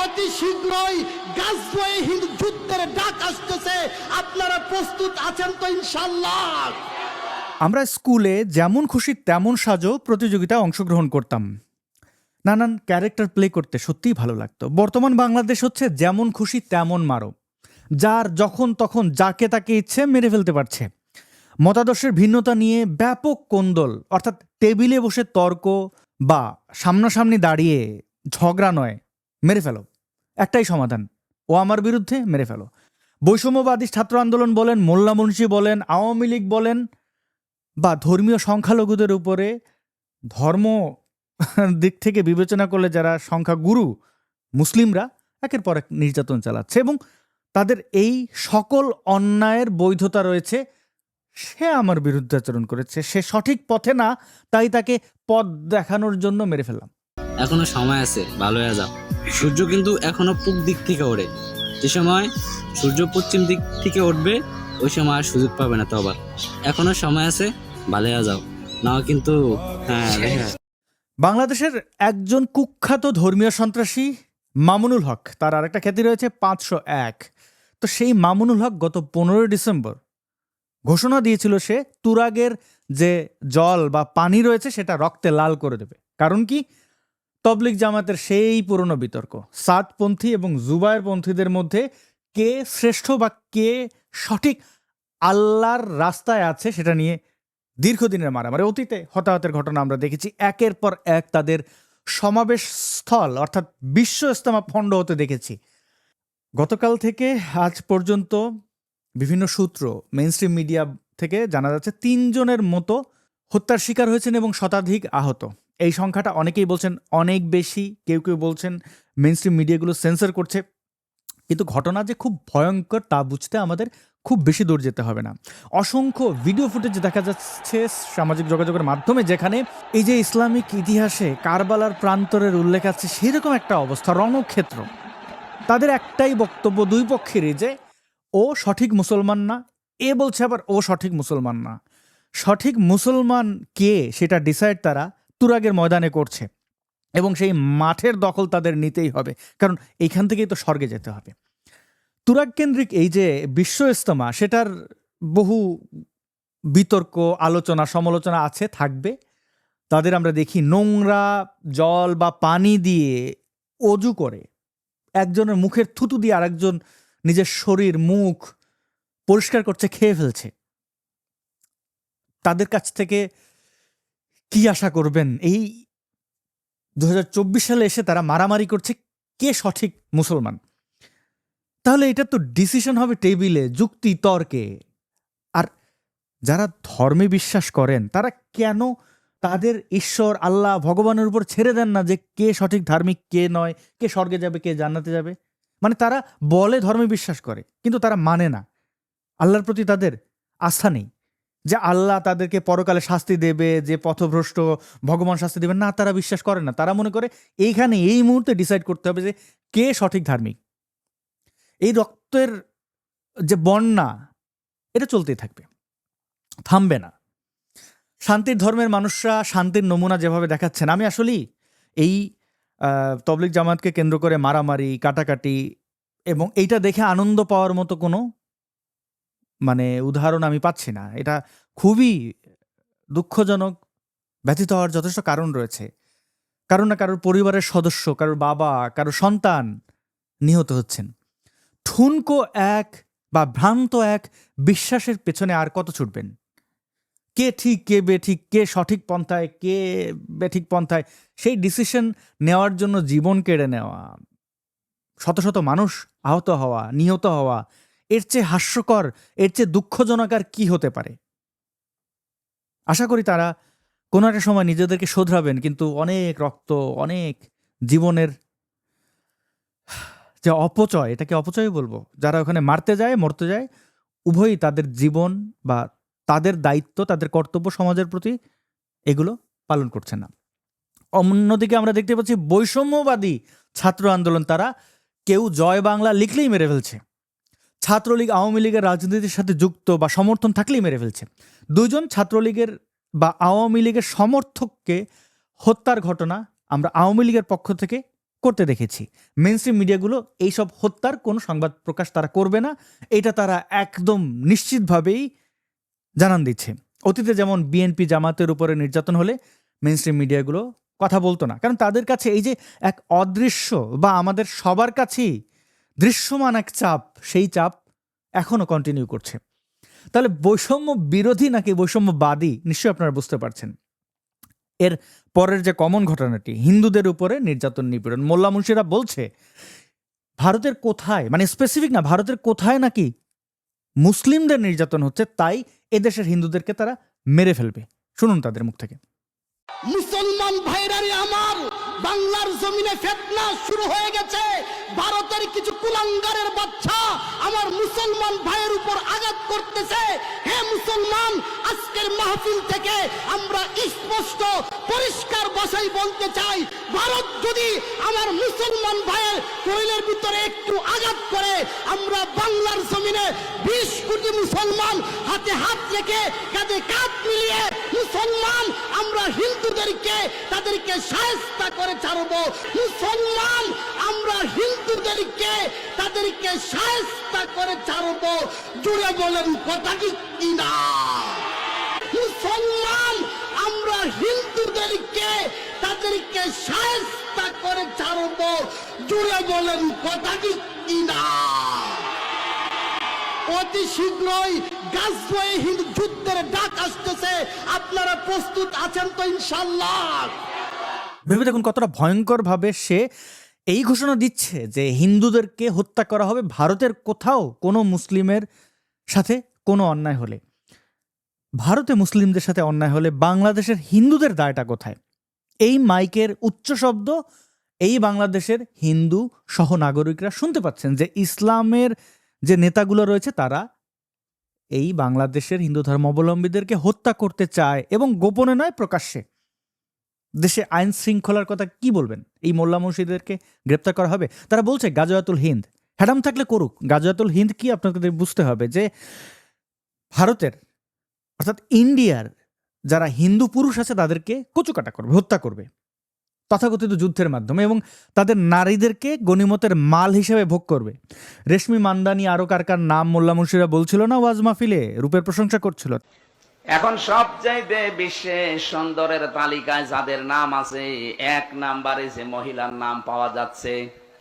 অতি শীঘ্রই হিন্দ যুদ্ধের ডাক আসতেছে। আপনারা প্রস্তুত আছেন তো ইনশাল্লাহ আমরা স্কুলে যেমন খুশি তেমন সাজো প্রতিযোগিতায় অংশগ্রহণ করতাম। নানান ক্যারেক্টার প্লে করতে সত্যিই ভালো লাগতো। বর্তমান বাংলাদেশ হচ্ছে যেমন খুশি তেমন মারো। যার যখন তখন যাকে তাকে ইচ্ছে মেরে ফেলতে পারছে। মতাদর্শের ভিন্নতা নিয়ে ব্যাপক কোন্দল, অর্থাৎ টেবিলে বসে তর্ক বা সামনাসামনি দাঁড়িয়ে ঝগড়া নয়। মেরে ফেলো। একটাই সমাধান, ও আমার বিরুদ্ধে মেরে ফেলো। বৈষম্যবাদী ছাত্র আন্দোলন বলেন, মোল্লা মুন্সি বলেন, আওয়ামী লীগ বলেন, বা ধর্মীয় সংখ্যালঘুদের উপরে ধর্ম দিক থেকে বিবেচনা করলে যারা সংখ্যাগুরু মুসলিমরা, একের পর এক নির্যাতন চালাচ্ছে এবং তাদের এই সকল অন্যায়ের বৈধতা রয়েছে, সে আমার বিরুদ্ধে আচরণ করেছে। সে সঠিক পথে না, তাই তাকে পথ দেখানোর জন্য মেরে ফেললাম। এখনও সময় আছে, ভালো হয়ে যাও। সূর্য কিন্তু এখনও পূব দিক থেকে ওঠে যে সময় সূর্য পশ্চিম দিক থেকে উঠবে, ওই সময় আর সুযোগ পাবে না তো আবার এখনও সময় আছে ভালো হয়ে যাও। নাও কিন্তু হ্যাঁ বাংলাদেশের একজন কুখ্যাত ধর্মীয় সন্ত্রাসী মামুনুল হক, তার আরেকটা খ্যাতি রয়েছে পাঁচশো এক। তো সেই মামুনুল হক গত পনেরোই ডিসেম্বর ঘোষণা দিয়েছিল সে তুরাগের যে জল বা পানি রয়েছে, সেটা রক্তে লাল করে দেবে। কারণ কি? তবলিক জামাতের সেই পুরনো বিতর্ক। সাতপন্থী এবং জুবায়ের পন্থীদের মধ্যে কে শ্রেষ্ঠ বা কে সঠিক আল্লাহর রাস্তায় আছে সেটা নিয়ে দীর্ঘদিনের মারামারি। অতীতে হতাহতের ঘটনা আমরা দেখেছি। একের পর এক তাদের সমাবেশ স্থল অর্থাৎ বিশ্ব ইস্তেমা ফণ্ড হতে দেখেছি। গতকাল থেকে আজ পর্যন্ত বিভিন্ন সূত্র মেইনস্ট্রিম মিডিয়া থেকে জানা যাচ্ছে, তিনজনের মতো হত্যার শিকার হয়েছেন এবং শতাধিক আহত। এই সংখ্যাটা অনেকেই বলছেন, অনেক বেশি কেউ কেউ বলছেন মেইনস্ট্রিম মিডিয়াগুলো সেন্সর করছে। কিন্তু ঘটনা যে খুব ভয়ঙ্কর তা বুঝতে আমাদের খুব বেশি দূর যেতে হবে না। অসংখ্য ভিডিও ফুটেজ দেখা যাচ্ছে সামাজিক যোগাযোগের মাধ্যমে, যেখানে এই যে ইসলামিক ইতিহাসে কারবালার প্রান্তরের উল্লেখ আছে, সেরকম একটা অবস্থা, রণক্ষেত্র। তাদের একটাই বক্তব্য দুই পক্ষেরই যে, ও সঠিক মুসলমান না, এ বলছে আবার ও সঠিক মুসলমান না। সঠিক মুসলমান কে সেটা ডিসাইড তারা তুরাগের ময়দানে করছে এবং সেই মাঠের দখল তাদের নিতেই হবে, কারণ এইখান থেকেই তো স্বর্গে যেতে হবে। তুরাগ কেন্দ্রিক এই যে বিশ্ব ইস্তমা সেটার বহু বিতর্ক, আলোচনা, সমালোচনা আছে, থাকবে। তাদের আমরা দেখি নোংরা জল বা পানি দিয়ে অজু করে। একজনের মুখের থুতু দিয়ে আরেকজন নিজের শরীর, মুখ পরিষ্কার করছে, খেয়ে ফেলছে। তাদের কাছ থেকে কি আশা করবেন? এই দু হাজার চব্বিশ সালে এসে তারা মারামারি করছে কে সঠিক মুসলমান? তাহলে এটা তো ডিসিশন হবে টেবিলে যুক্তি, তর্কে। আর যারা ধর্মে বিশ্বাস করেন, তারা কেন তাদের ঈশ্বর, আল্লাহ, ভগবানের উপর ছেড়ে দেন না যে কে সঠিক ধার্মিক, কে নয়, কে স্বর্গে যাবে, কে জান্নাতে যাবে? মানে তারা বলে ধর্মে বিশ্বাস করে, কিন্তু তারা মানে না। আল্লাহর প্রতি তাদের আস্থা নেই। যে আল্লাহ তাদেরকে পরকালে শাস্তি দেবে, যে পথভ্রষ্ট ভগবান শাস্তি দেবে, না, তারা বিশ্বাস করে না। তারা মনে করে এইখানে এই মুহূর্তে ডিসাইড করতে হবে যে কে সঠিক ধার্মিক। এই রক্তের যে বন্যা, এটা চলতেই থাকবে। থামবে না। শান্তির ধর্মের মানুষরা শান্তির নমুনা যেভাবে দেখাচ্ছেন, আমি আসলেই এই তবলিক জামাতকে কেন্দ্র করে মারামারি, কাটাকাটি এবং এইটা দেখে আনন্দ পাওয়ার মতো কোনো মানে উদাহরণ আমি পাচ্ছি না। এটা খুবই দুঃখজনক, ব্যথিত হওয়ার যথেষ্ট কারণ রয়েছে। কারণ না কারোর পরিবারের সদস্য, কারোর বাবা, কারোর সন্তান নিহত হচ্ছেন। ঠুনকো এক বা ভ্রান্ত এক বিশ্বাসের পেছনে আর কত ছুটবেন? কে ঠিক, কে বেঠিক, কে সঠিক পন্থায়, কে বেঠিক পন্থায়, সেই ডিসিশন নেওয়ার জন্য জীবন কেড়ে নেওয়া, শত শত মানুষ আহত হওয়া, নিহত হওয়া এর চেয়ে হাস্যকর, এর চেয়ে দুঃখজনক আর কি হতে পারে? আশা করি তারা কোনো একটা সময় নিজেদেরকে শোধরাবেন, কিন্তু অনেক রক্ত, অনেক জীবনের যে অপচয়, এটাকে অপচয় বলব, যারা ওখানে মারতে যায়, মরতে যায়, উভয়ই তাদের জীবন বা তাদের দায়িত্ব, তাদের কর্তব্য সমাজের প্রতি এগুলো পালন করছে না। অন্যদিকে আমরা দেখতে পাচ্ছি বৈষম্যবাদী ছাত্র আন্দোলন, তারা কেউ জয় বাংলা লিখলেই মেরে ফেলছে। ছাত্রলীগ আওয়ামী লীগের রাজনীতির সাথে যুক্ত বা সমর্থন থাকলেই মেরে ফেলছে। দুজন ছাত্রলীগের বা আওয়ামী লীগের সমর্থককে হত্যার ঘটনা আমরা আওয়ামী লীগের পক্ষ থেকে করতে দেখেছি। মেন স্ট্রিম মিডিয়াগুলো এইসব হত্যার কোনো সংবাদ প্রকাশ তারা করবে না, এটা তারা একদম নিশ্চিতভাবেই জানান দিচ্ছে। অতীতে যেমন বিএনপি জামাতের উপরে নির্যাতন হলে মেন স্ট্রিম মিডিয়াগুলো কথা বলতো না। কারণ তাদের কাছে এই যে এক অদৃশ্য বা আমাদের সবার কাছেই দৃশ্যমান এক চাপ, সেই চাপ এখনও কন্টিনিউ করছে। তাহলে বৈষম্য বিরোধী নাকি বৈষম্যবাদী, নিশ্চয়ই আপনারা বুঝতে পারছেন। এর পরের যে কমন ঘটনাটি, হিন্দুদের উপরে নির্যাতন নিপীড়ন। মোল্লা মুন্সিরা বলছে, ভারতের কোথায়? মানে স্পেসিফিক না, ভারতের কোথায় নাকি মুসলিমদের নির্যাতন হচ্ছে, তাই এদেশের হিন্দুদেরকে তারা মেরে ফেলবে। শুনুন তাদের মুখ থেকে। মুসলমান ভাইরারে আমার বাংলার জমিনে ফেতনা শুরু হয়ে গেছে। ভারতের কিছু কুলাঙ্গারের বাচ্চা আমার মুসলমান ভাইয়ের উপর আঘাত করতেছে। হে মুসলমান, আজকের মাহফিল থেকে আমরা স্পষ্ট, পরিষ্কার ভাষায় বলতে চাই, ভারত যদি আমার মুসলমান ভাইয়ের শরীরের ভিতরে একটু আঘাত করে, আমরা বাংলার জমিনে বিশ কোটি মুসলমান হাতে হাত রেখে কাঁধে কাঁধ মিলিয়ে মুসলমান, আমরা হিন্দুদেরকে, তাদেরকে সাহেস্তা করে ছাড়বো। মুসলমান, আমরা হিন্দুদেরকে, তাদেরকে সাহেস্তা করে ছাড়বো। জুড়ে বলেন, কথা কি কিনা? মুসলমান, আমরা হিন্দুদেরকে, তাদেরকে সাহেস্তা করে ছাড়বো। জুড়ে বলেন, কথা কি কিনা? অতি শীঘ্রই গাছবয়ে হিন্দু যুদ্ধের ডাক আসতেছে। আপনারা প্রস্তুত আছেন তো ইনশাল্লাহ ভেবে দেখুন কতটা ভয়ঙ্করভাবে সে এই ঘোষণা দিচ্ছে যে হিন্দুদেরকে হত্যা করা হবে ভারতের কোথাও কোনো মুসলিমের সাথে কোনো অন্যায় হলে। ভারতে মুসলিমদের সাথে অন্যায় হলে বাংলাদেশের হিন্দুদের দায়টা কোথায়? এই মাইকের উচ্চ শব্দ এই বাংলাদেশের হিন্দু সহ নাগরিকরা শুনতে পাচ্ছেন যে ইসলামের যে নেতাগুলো রয়েছে তারা এই বাংলাদেশের হিন্দু ধর্মাবলম্বীদেরকে হত্যা করতে চায় এবং গোপনে নয়, প্রকাশ্যে। দেশে আইন শৃঙ্খলার কথা কি বলবেন? এই মোল্লা মুর্শিদেরকে গ্রেপ্তার করা হবে। তারা বলছে, গাজওয়াতুল হিন্দ। হ্যাডাম থাকলে করুক। গাজওয়াতুল হিন্দ কি আপনাদের বুঝতে হবে যে, ভারতের, অর্থাৎ ইন্ডিয়ার যারা হিন্দু পুরুষ আছে, তাদেরকে কচুকাটা করবে, হত্যা করবে। তথাকথিত যুদ্ধের মাধ্যমে এবং তাদের নারীদেরকে গণিমতের মাল হিসেবে ভোগ করবে। রেশমি মান্দানি আরও কার কার নাম মোল্লা মুর্শিরা বলছিল না, ওয়াজ মাহফিলে রূপের প্রশংসা করছিল। এখন সবচাইতে বিশ্বে সুন্দরের তালিকায় যাদের নাম আছে, এক নাম্বারে যে মহিলার নাম পাওয়া যাচ্ছে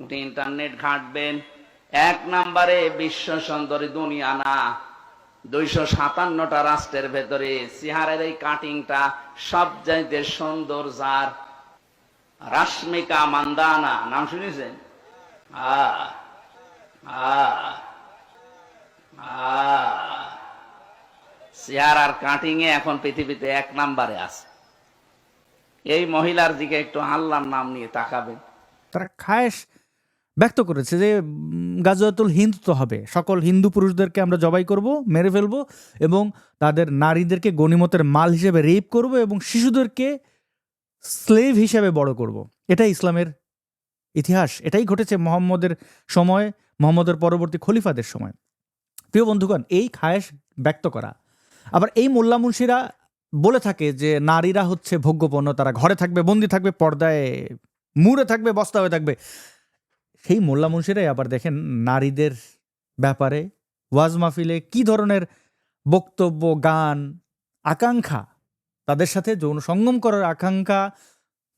আপনি ইন্টারনেট ঘাঁটবেন। এক নাম্বারে বিশ্ব সুন্দরী দুনিয়া না, দুইশো সাতান্নটা রাষ্ট্রের ভেতরে সিহারের এই কাটিংটা সবচাইতে সুন্দর যার। রাশ্মিকা মান্দানা, নাম শুনেছেন? আ আ চেয়ার আর কাটিং এ এখন পৃথিবীতে এক নাম্বারে আছে। এই মহিলার দিকে একটু আল্লাহর নাম নিয়ে তাকাবেন। তারা খায়েশ ব্যক্ত করেছে যে গাজওয়াতুল হিন্দ তো হবে। সকল হিন্দু পুরুষদেরকে আমরা জবাই করব, মেরে ফেলব এবং তাদের নারীদেরকে গণিমতের মাল হিসেবে রেপ করব এবং শিশুদেরকে স্লেভ হিসেবে বড় করব। এটাই ইসলামের ইতিহাস। এটাই ঘটেছে মোহাম্মদের সময়, মোহাম্মদের পরবর্তী খলিফাদের সময়। প্রিয় বন্ধুগণ, এই খায়েশ ব্যক্ত করা আবার এই মোল্লা মুন্সিরা বলে থাকে যে নারীরা হচ্ছে ভোগ্যপণ্য, তারা ঘরে থাকবে, বন্দি থাকবে, পর্দায় মুড়ে থাকবে, বস্তা হয়ে থাকবে। সেই মোল্লা মুন্সিরাই আবার দেখেন নারীদের ব্যাপারে ওয়াজ মাহফিলে কি ধরনের বক্তব্য, গান, আকাঙ্ক্ষা তাদের সাথে যৌন সঙ্গম করার আকাঙ্ক্ষা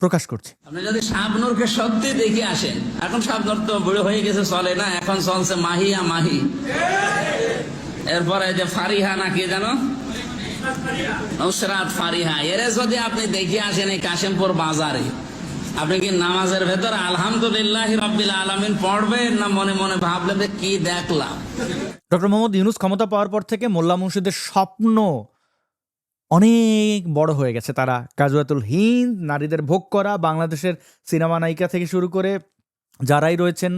প্রকাশ করছে। আপনি যদি শাবনুরকে সত্যি দেখে আসেন, এখন শাবনুর তো বুড়ো হয়ে গেছে, চলে না, এখন চলছে মাহিয়া মাহি। এরপরে যে ফারিহা না কি জানো নুসরাত ফারিহা, এরে যদি আপনি দেখে আসেন এই কাশিমপুর বাজারে, আপনি কি নামাজের ভেতর আলহামদুলিল্লাহ রব্বিল আলমিন পড়বেন না মনে মনে ভাবলেন কি দেখলাম? ডক্টর মোহাম্মদ ইউনুস ক্ষমতা পাওয়ার পর থেকে মোল্লা মুর্শিদের স্বপ্ন অনেক বড় হয়ে গেছে। তারা কাজুয়াতুল হিন্দ, নারীদের ভোগ করা, বাংলাদেশের সিনেমা নায়িকা থেকে শুরু করে যারাই রয়েছেন,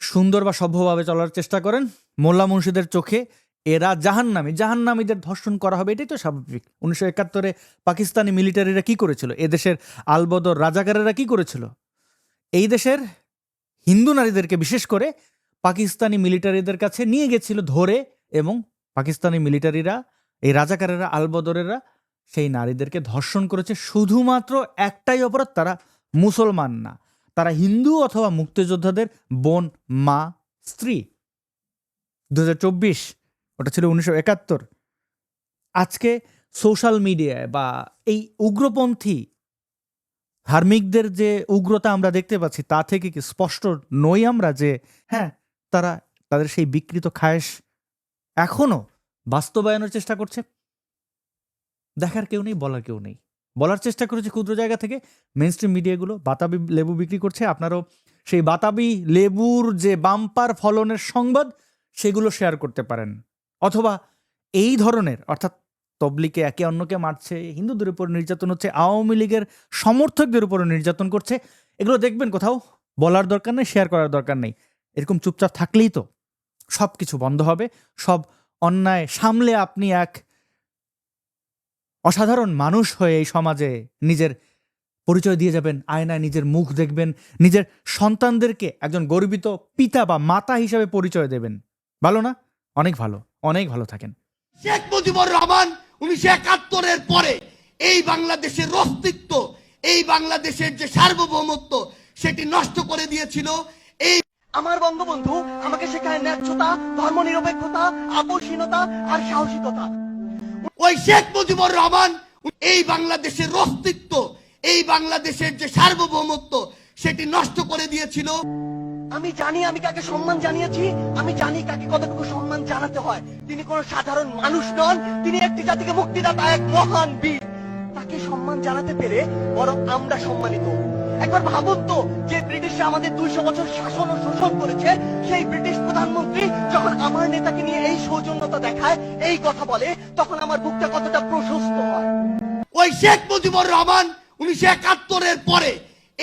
সুন্দর বা সভ্যভাবে চলার চেষ্টা করেন, মোল্লা মুর্শিদের চোখে এরা জাহান্নামী। জাহান্নামীদের ধর্ষণ করা হবে, এটাই তো স্বাভাবিক। উনিশশো একাত্তরে পাকিস্তানি মিলিটারিরা কি করেছিল? এদেশের আলবদর রাজাকারেরা কি করেছিল? এই দেশের হিন্দু নারীদেরকে বিশেষ করে পাকিস্তানি মিলিটারিদের কাছে নিয়ে গেছিল ধরে এবং পাকিস্তানি মিলিটারিরা, এই রাজাকারেরা, আলবদরেরা সেই নারীদেরকে ধর্ষণ করেছে। শুধুমাত্র একটাই অপরাধ, তারা মুসলমান না। তারা হিন্দু অথবা মুক্তিযোদ্ধাদের বোন, মা, স্ত্রী। দু হাজার চব্বিশ ওটা ছিল উনিশশো একাত্তর। আজকে সোশ্যাল মিডিয়ায় বা এই উগ্রপন্থী ধার্মিকদের যে উগ্রতা আমরা দেখতে পাচ্ছি, তা থেকে কি স্পষ্ট নই আমরা যে হ্যাঁ তারা তাদের সেই বিকৃত খায়েশ এখনও বাস্তবায়নের চেষ্টা করছে? দেখার কেউ নেই, বলার কেউ নেই। বলার চেষ্টা করেছে ক্ষুদ্র জায়গা থেকে মেন স্ট্রিম মিডিয়াগুলো বাতাবি লেবু বিক্রি করছে, আপনারও সেই বাতাবি লেবুর যে বাম্পার ফলনের সংবাদ, সেগুলো শেয়ার করতে পারেন। অথবা এই ধরনের, অর্থাৎ তবলিকে একে অন্যকে মারছে, হিন্দুদের উপর নির্যাতন হচ্ছে, আওয়ামী লীগের সমর্থকদের উপর নির্যাতন করছে, এগুলো দেখবেন কোথাও, বলার দরকার নেই শেয়ার করার দরকার নেই। এরকম চুপচাপ থাকলেই তো সব কিছু বন্ধ হবে, সব অন্যায় সামলে আপনি এক অসাধারণ মানুষ হয়ে এই সমাজে নিজের পরিচয় দিয়ে যাবেন, আয়নায় নিজের মুখ দেখবেন, নিজের সন্তানদেরকে একজন গর্বিত পিতা বা মাতা হিসাবে পরিচয় দেবেন। ভালো না? অনেক ভালো। অনেক ভালো থাকেন। শেখ মুজিবুর রহমান উনিশশো একাত্তরের পরে এই বাংলাদেশের অস্তিত্ব এই বাংলাদেশের যে সার্বভৌমত্ব সেটি নষ্ট করে দিয়েছিল। এই আমার বঙ্গবন্ধু আমাকে শেখায় ন্যায্যতা ধর্মনিরপেক্ষতা আপোষহীনতা আর সাহসিকতা। ওই শেখ মুজিবুর রহমান এই বাংলাদেশের অস্তিত্ব এই বাংলাদেশের যে সার্বভৌমত্ব সেটি নষ্ট করে দিয়েছিল। আমি জানি আমি কাকে সম্মান জানিয়েছি, আমি জানি কাকে কতটুকু সম্মান জানাতে হয়। তিনি কোন সাধারণ মানুষ নন, তিনি একটি জাতিকে মুক্তিদাতা, এক মহান বীর। তাকে সম্মান জানাতে পেরে বরং আমরা সম্মানিত। একবার ভাবুন তো, যে ব্রিটিশরা আমাদের দুইশো বছর শাসন ও শোষণ করেছে, সেই ব্রিটিশ প্রধানমন্ত্রী যখন আমার নেতাকে নিয়ে এই সৌজন্যতা দেখায়, এই কথা বলে, তখন আমার বুকটা কতটা প্রশস্ত হয়। ওই শেখ মুজিবুর রহমান উনিশশো একাত্তরের পরে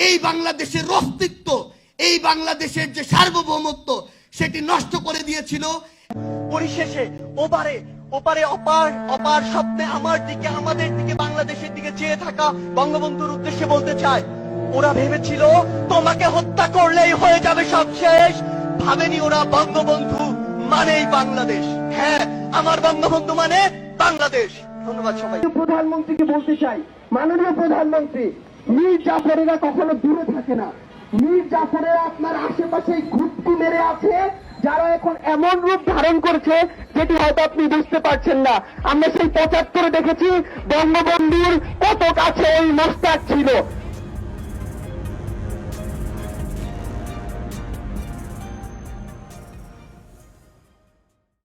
এই বাংলাদেশের অস্তিত্ব এই বাংলাদেশের যে সার্বভৌমত্ব সেটি নষ্ট করে দিয়েছিল। পরিশেষে ওপারে ওপারে অপার অপার স্বপ্নে আমার দিকে আমাদের দিকে বাংলাদেশের দিকে চেয়ে থাকা বঙ্গবন্ধুর উদ্দেশ্যে বলতে চাই ওরা ভেবেছিল তোমাকে হত্যা করলেই হয়ে যাবে সব শেষ। ভাবেনি ওরা বঙ্গবন্ধু মানেই বাংলাদেশ। হ্যাঁ আমার বঙ্গবন্ধু মানে বাংলাদেশ। ধন্যবাদ সবাই প্রধানমন্ত্রীকে বলতে চাই মাননীয় প্রধানমন্ত্রী মীর জাফরেরা কখনো দূরে থাকে না। মীর জাফরেরা আপনার আশেপাশে ঘুরতি মেরে আছে, যারা এখন এমন রূপ ধারণ করছে যেটি হয়তো আপনি বুঝতে পারছেন না। আমরা সেই পঁচাত্তরে দেখেছি বঙ্গবন্ধুর কত কাছে ওই মোস্তাক ছিল।